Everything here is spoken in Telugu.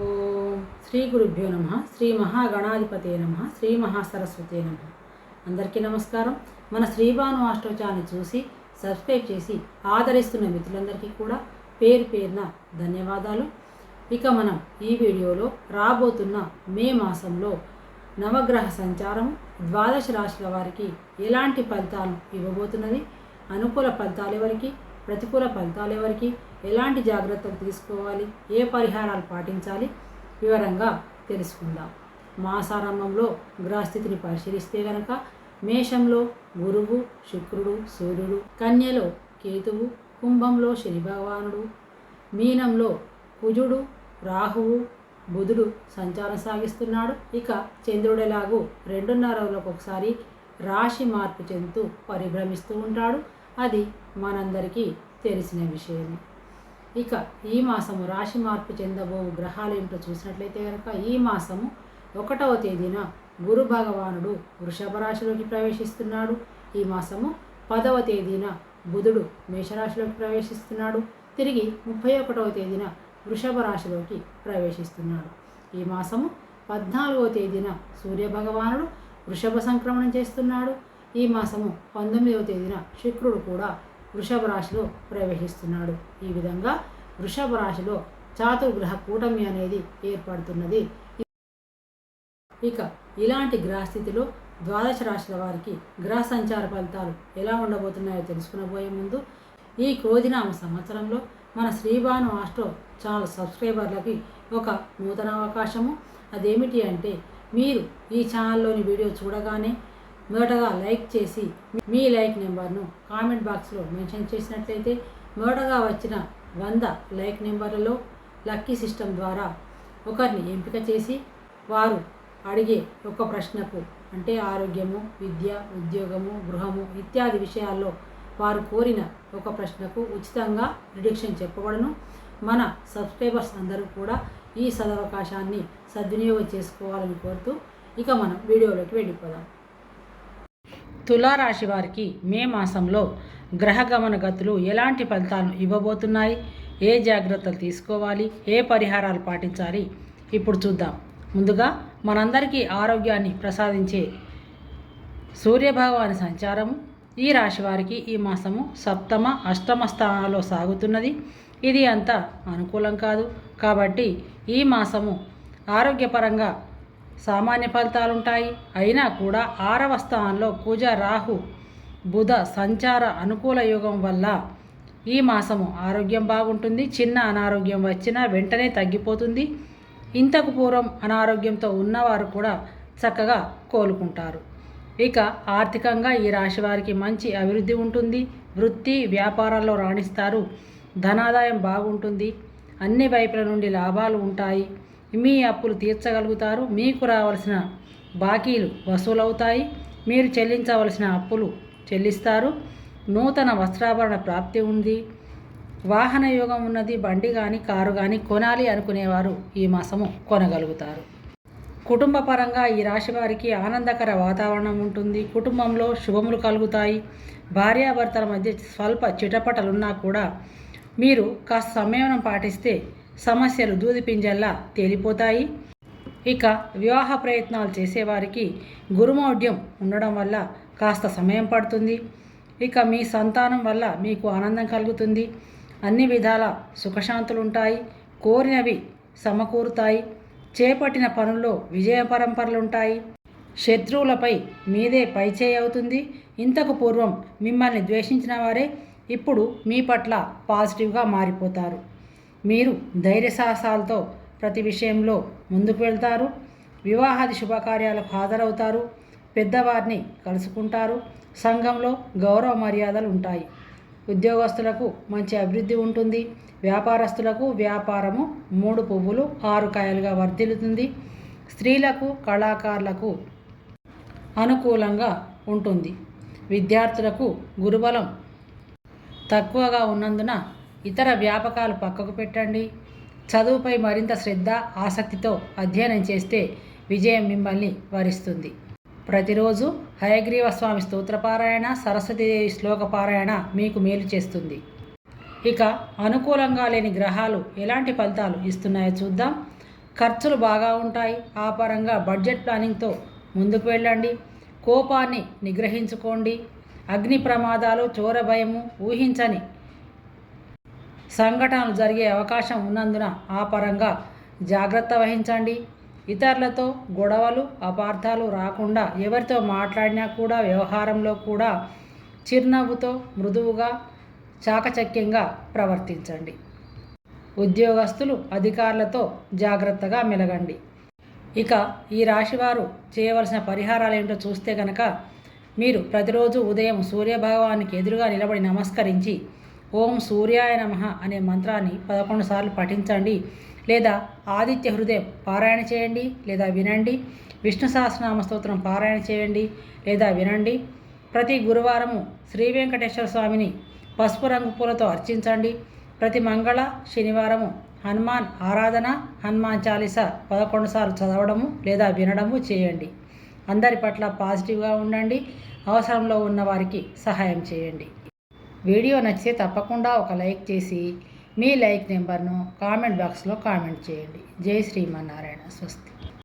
ఓం శ్రీ గురుభ్యో నమ శ్రీ మహాగణాధిపతే నమ శ్రీ మహాసరస్వతే నమ. అందరికీ నమస్కారం. మన శ్రీభాను అష్టోచాన్ని చూసి సబ్స్క్రైబ్ చేసి ఆదరిస్తున్న మిత్రులందరికీ కూడా పేరు పేరున ధన్యవాదాలు. ఇక మనం ఈ వీడియోలో రాబోతున్న మే మాసంలో నవగ్రహ సంచారం ద్వాదశ రాశుల వారికి ఎలాంటి ఫలితాలు ఇవ్వబోతున్నది అనుకూల ఫలితాలు ఎవరికి ప్రతికూల ఫలితాలు ఎవరికి? ఎలాంటి జాగ్రత్తలు తీసుకోవాలి? ఏ పరిహారాలు పాటించాలి? వివరంగా తెలుసుకుందాం. మాసారంభంలో గ్రహస్థితిని పరిశీలిస్తే గనక మేషంలో గురువు శుక్రుడు సూర్యుడు కన్యలో కేతువు కుంభంలో శని భగవానుడు మీనంలో కుజుడు రాహువు బుధుడు సంచారం సాగిస్తున్నాడు. ఇక చంద్రుడిలాగూ రెండున్నర రోజులకు ఒకసారి రాశి మార్పు చెందుతూ పరిభ్రమిస్తూ ఉంటాడు. అది మనందరికీ తెలిసిన విషయమే. ఇక ఈ మాసము రాశి మార్పు చెందబో గ్రహాలు ఏమిటో చూసినట్లయితే కనుక ఈ మాసము ఒకటవ తేదీన గురు భగవానుడు వృషభ రాశిలోకి ప్రవేశిస్తున్నాడు. ఈ మాసము పదవ తేదీన బుధుడు మేషరాశిలోకి ప్రవేశిస్తున్నాడు. తిరిగి ముప్పై ఒకటవ తేదీన వృషభ రాశిలోకి ప్రవేశిస్తున్నాడు. ఈ మాసము పద్నాలుగవ తేదీన సూర్య భగవానుడు వృషభ సంక్రమణం చేస్తున్నాడు. ఈ మాసము పంతొమ్మిదవ తేదీన శుక్రుడు కూడా వృషభ రాశిలో ప్రవేశిస్తున్నాడు. ఈ విధంగా వృషభ రాశిలో చాతుర్గ్రహ కూటమి అనేది ఏర్పడుతున్నది. ఇక ఇలాంటి గ్రహస్థితిలో ద్వాదశ రాశుల వారికి గ్రహ సంచార ఫలితాలు ఎలా ఉండబోతున్నాయో తెలుసుకునబోయే ముందు ఈ క్రోధినామ సంవత్సరంలో మన శ్రీభాను ఆస్ట్రో ఛానల్ సబ్స్క్రైబర్లకి ఒక నూతన అవకాశము. అదేమిటి అంటే మీరు ఈ ఛానల్లోని వీడియో చూడగానే మొదటగా లైక్ చేసి మీ లైక్ నెంబర్ను కామెంట్ బాక్స్లో మెన్షన్ చేసినట్లయితే మొదటగా వచ్చిన వంద లైక్ నెంబర్లలో లక్కీ సిస్టమ్ ద్వారా ఒకరిని ఎంపిక చేసి వారు అడిగే ఒక ప్రశ్నకు అంటే ఆరోగ్యము విద్య ఉద్యోగము గృహము ఇత్యాది విషయాల్లో వారు కోరిన ఒక ప్రశ్నకు ఉచితంగా రిడక్షన్ చెప్పబడను. మన సబ్స్క్రైబర్స్ అందరూ కూడా ఈ సదవకాశాన్ని సద్వినియోగం చేసుకోవాలని కోరుతూ ఇక మనం వీడియోలోకి వెళ్ళిపోదాం. తులారాశి వారికి మే మాసంలో గ్రహగమన గతులు ఎలాంటి ఫలితాలను ఇవ్వబోతున్నాయి? ఏ జాగ్రత్తలు తీసుకోవాలి? ఏ పరిహారాలు పాటించాలి? ఇప్పుడు చూద్దాం. ముందుగా మనందరికీ ఆరోగ్యాన్ని ప్రసాదించే సూర్యభగవాని సంచారము. ఈ రాశి వారికి ఈ మాసము సప్తమ అష్టమ స్థానాల్లో సాగుతున్నది. ఇది అంత అనుకూలం కాదు. కాబట్టి ఈ మాసము ఆరోగ్యపరంగా సామాన్య ఫలితాలు ఉంటాయి అయినా కూడా ఆరవ స్థానంలో కుజ రాహు బుధ సంచార అనుకూల యోగం వల్ల ఈ మాసము ఆరోగ్యం బాగుంటుంది. చిన్న అనారోగ్యం వచ్చినా వెంటనే తగ్గిపోతుంది. ఇంతకు పూర్వం అనారోగ్యంతో ఉన్నవారు కూడా చక్కగా కోలుకుంటారు. ఇక ఆర్థికంగా ఈ రాశి వారికి మంచి అభివృద్ధి ఉంటుంది. వృత్తి వ్యాపారాల్లో రాణిస్తారు. ధనాదాయం బాగుంటుంది. అన్ని వైపుల నుండి లాభాలు ఉంటాయి. మీ అప్పులు తీర్చగలుగుతారు. మీకు రావాల్సిన బాకీలు వసూలవుతాయి. మీరు చెల్లించవలసిన అప్పులు చెల్లిస్తారు. నూతన వస్త్రాభరణ ప్రాప్తి ఉంది. వాహన యోగం ఉన్నది. బండి కానీ కారు కానీ కొనాలి అనుకునేవారు ఈ మాసము కొనగలుగుతారు. కుటుంబ పరంగా ఈ రాశి వారికి ఆనందకర వాతావరణం ఉంటుంది. కుటుంబంలో శుభములు కలుగుతాయి. భార్యాభర్తల మధ్య స్వల్ప చిటపటలున్నా కూడా మీరు కాస్త సంయమనం పాటిస్తే సమస్యలు దూదిపింజల్లా తేలిపోతాయి. ఇక వివాహ ప్రయత్నాలు చేసేవారికి గురుమౌఢ్యం ఉండడం వల్ల కాస్త సమయం పడుతుంది. ఇక మీ సంతానం వల్ల మీకు ఆనందం కలుగుతుంది. అన్ని విధాల సుఖశాంతులు ఉంటాయి కోరినవి సమకూరుతాయి. చేపట్టిన పనుల్లో విజయ పరంపరలు ఉంటాయి శత్రువులపై మీదే పైచేయి అవుతుంది. ఇంతకు పూర్వం మిమ్మల్ని ద్వేషించిన వారే ఇప్పుడు మీ పట్ల పాజిటివ్గా మారిపోతారు. మీరు ధైర్య సాహసాలతో ప్రతి విషయంలో ముందుకు వెళ్తారు. వివాహాది శుభకార్యాలకు హాజరవుతారు. పెద్దవారిని కలుసుకుంటారు. సంఘంలో గౌరవ మర్యాదలు ఉంటాయి. ఉద్యోగస్తులకు మంచి అభివృద్ధి ఉంటుంది. వ్యాపారస్తులకు వ్యాపారము మూడు పువ్వులు ఆరు కాయలుగా వర్ధిల్లుతుంది. స్త్రీలకు కళాకారులకు అనుకూలంగా ఉంటుంది. విద్యార్థులకు గురుబలం తక్కువగా ఉన్నందున ఇతర వ్యాపకాలు పక్కకు పెట్టండి. చదువుపై మరింత శ్రద్ధ ఆసక్తితో అధ్యయనం చేస్తే విజయం మిమ్మల్ని వరిస్తుంది. ప్రతిరోజు హయగ్రీవ స్వామి స్తోత్రపారాయణ సరస్వతీదేవి శ్లోకపారాయణ మీకు మేలు చేస్తుంది. ఇక అనుకూలంగా లేని గ్రహాలు ఎలాంటి ఫలితాలు ఇస్తున్నాయో చూద్దాం. ఖర్చులు బాగా ఉంటాయి. ఆ పరంగా బడ్జెట్ ప్లానింగ్తో ముందుకు వెళ్ళండి. కోపాన్ని నిగ్రహించుకోండి. అగ్ని ప్రమాదాలు చోర భయము ఊహించని సంఘటనలు జరిగే అవకాశం ఉన్నందున ఆ పరంగా జాగ్రత్త వహించండి. ఇతరులతో గొడవలు అపార్థాలు రాకుండా ఎవరితో మాట్లాడినా కూడా వ్యవహారంలో కూడా చిరునవ్వుతో మృదువుగా చాకచక్యంగా ప్రవర్తించండి. ఉద్యోగస్తులు అధికారులతో జాగ్రత్తగా మెలగండి. ఇక ఈ రాశివారు చేయవలసిన పరిహారాలు ఏంటో చూస్తే కనుక మీరు ప్రతిరోజు ఉదయం సూర్యభగవానికి ఎదురుగా నిలబడి నమస్కరించి ఓం సూర్యాయ నమః అనే మంత్రాన్ని పదకొండు సార్లు పఠించండి. లేదా ఆదిత్య హృదయం పారాయణ చేయండి. లేదా వినండి. విష్ణు సహస్రనామ స్తోత్రం పారాయణ చేయండి. లేదా వినండి. ప్రతి గురువారము శ్రీ వెంకటేశ్వర స్వామిని పసుపు రంగు పూలతో అర్చించండి. ప్రతి మంగళ శనివారము హనుమాన్ ఆరాధన హనుమాన్ చాలీస పదకొండు సార్లు చదవడము లేదా వినడము చేయండి. అందరి పట్ల పాజిటివ్గా ఉండండి. అవసరంలో ఉన్న వారికి సహాయం చేయండి. వీడియో నచ్చితే తప్పకుండా ఒక లైక్ చేసి మీ లైక్ నెంబర్ను కామెంట్ బాక్స్లో కామెంట్ చేయండి. జై శ్రీమన్నారాయణ. స్వస్తి.